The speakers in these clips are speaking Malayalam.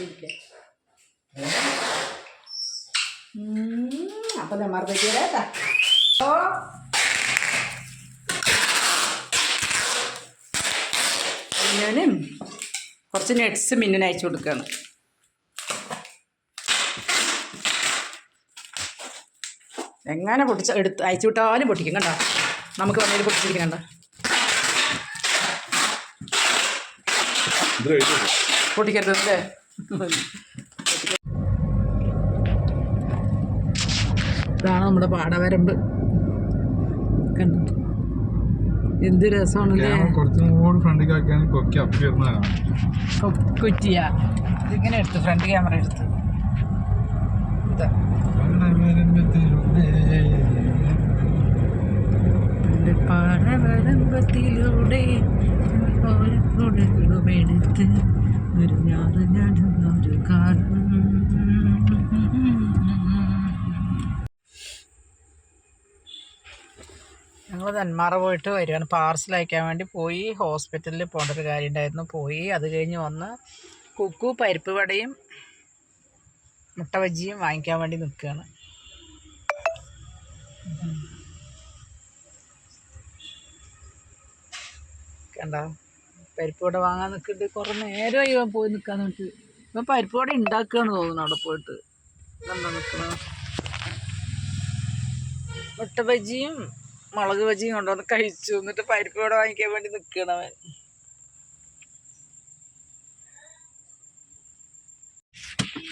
കുടിക്കാം അപ്പം ഓ ഞാനും കുറച്ച് നട്സ് മിന്നിന് അയച്ചു കൊടുക്കുകയാണ് എങ്ങനെ പൊട്ടിച്ച എടുത്ത് അയച്ചു വിട്ടാലും പൊട്ടിക്കും കണ്ടോ? നമുക്ക് വന്നതിൽ പൊട്ടിച്ചിരിക്കും കണ്ടോ? പൊട്ടിക്കരുത് അല്ലേ? ഇതാണ് നമ്മുടെ പാടവരമ്പ്. കണ്ടോ? എന്ത് രസമാണല്ലേ? ഇതിങ്ങനെ എടുത്തു ഫ്രണ്ട് ക്യാമറ എടുത്തു. പാടവരമ്പത്തിലൂടെ എടുത്ത് ഒരു ഞാറ് നടന്നൊരു കാലം ഞങ്ങൾ നെന്മാറ പോയിട്ട് വരികയാണ്. പാർസൽ അയക്കാൻ വേണ്ടി പോയി. ഹോസ്പിറ്റലിൽ പോകേണ്ട ഒരു കാര്യം ഉണ്ടായിരുന്നു. പോയി. അത് കഴിഞ്ഞ് വന്ന് കുക്കു പരിപ്പ് വടയും മുട്ട ബജിയും വാങ്ങിക്കാൻ വേണ്ടി നിൽക്കുകയാണ്. കണ്ടോ? പരിപ്പ് വട വാങ്ങാൻ നിൽക്കുന്നുണ്ട്. കുറേ നേരമായി ഇവൻ പോയി നിൽക്കാൻ നോക്കി ഇവൻ പരിപ്പ് വട ഉണ്ടാക്കുകയാണ് തോന്നുന്നു അവിടെ പോയിട്ട്. എന്താ നിൽക്കുന്നത്? മുട്ട ബജിയും മുളക് ബജിയും കൊണ്ടുവന്ന് കഴിച്ചു. എന്നിട്ട് പരിപ്പ് ഇവിടെ വാങ്ങിക്കാൻ വേണ്ടി നിൽക്കണവൻ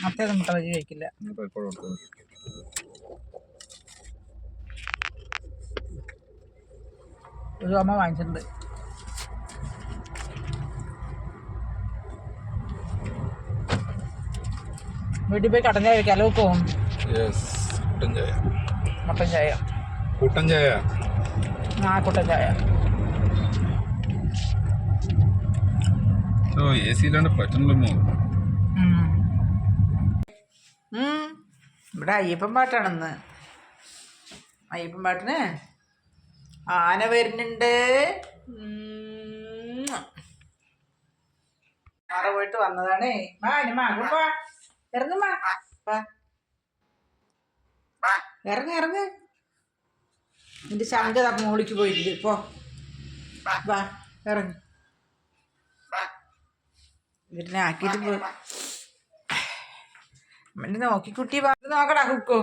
മറ്റേത് മുട്ട ബജി കഴിക്കില്ല. ഒരു അമ്മ വാങ്ങിച്ചിട്ടുണ്ട്. വീട്ടിൽ പോയി കട്ടൻ ചായ കഴിക്കാലോ പോകും മട്ടൻ ചായ. കൂട്ടൻ ചായ. കുട്ടൻ ചായ. എ സി ഇല്ലാണ്ട് പറ്റണല്ലോ. ഇവിടെ അയ്യപ്പൻ പാട്ടാണെന്ന്. അയ്യപ്പൻ പാട്ടിന് ആന വരുന്നുണ്ട്. മാറ പോയിട്ട് വന്നതാണേ. മാ ഇനി മാകും വാ. ഇറങ്ങും വാ. വാ. ഇറങ്ങ് ഇറങ്ങ്. നിന്റെ ശങ്ക തപ്പ മോളിക്ക് പോയിട്ടില്ല പോ. വാ ഇറങ്ങി. വീട്ടിനെ ആക്കിയിട്ട് പോ. അമ്മേന്റെ നോക്കിക്കുട്ടി വാ. നോക്കടാ കുക്കോ.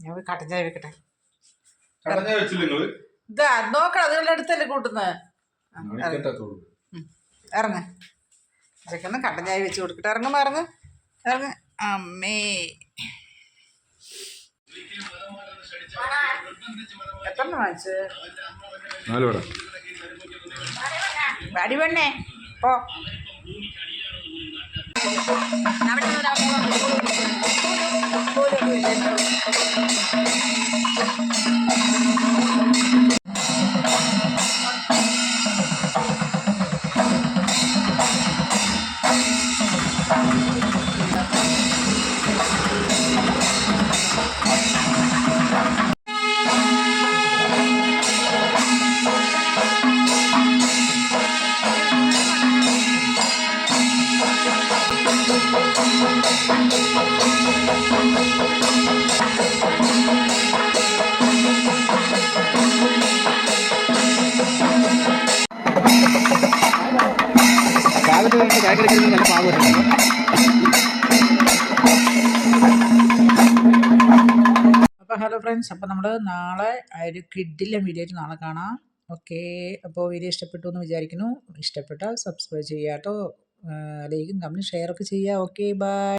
ഞാൻ പോയി കട്ടൻ ചായ വെക്കട്ടെ. ഇത് നോക്കണം അതുകൊണ്ട് അടുത്തല്ലേ കൂട്ടുന്നത് ഇറങ്ങ. ചെക്കന്ന് കട്ടൻ ചായ വെച്ച് കൊടുക്കട്ടെ ഇറങ്ങുമ്പോ ഇറങ്ങ്. ഇറങ്ങ്. അമ്മേ. എത്ര വാങ്ങിച്ച് നാല് വട. വാടി പെണ്ണേ പോ അപ്പോൾ ഹലോ ഫ്രണ്ട്സ് അപ്പോൾ നമ്മൾ നാളെ ഒരു കിഡിലെ വീഡിയോ നാളെ കാണാം. ഓക്കെ അപ്പോൾ വീഡിയോ ഇഷ്ടപ്പെട്ടു എന്ന് വിചാരിക്കുന്നു. ഇഷ്ടപ്പെട്ടാൽ സബ്സ്ക്രൈബ് ചെയ്യാട്ടോ ലൈക്കും ലൈക്കും ഷെയർ ഒക്കെ ചെയ്യുക. Okay bye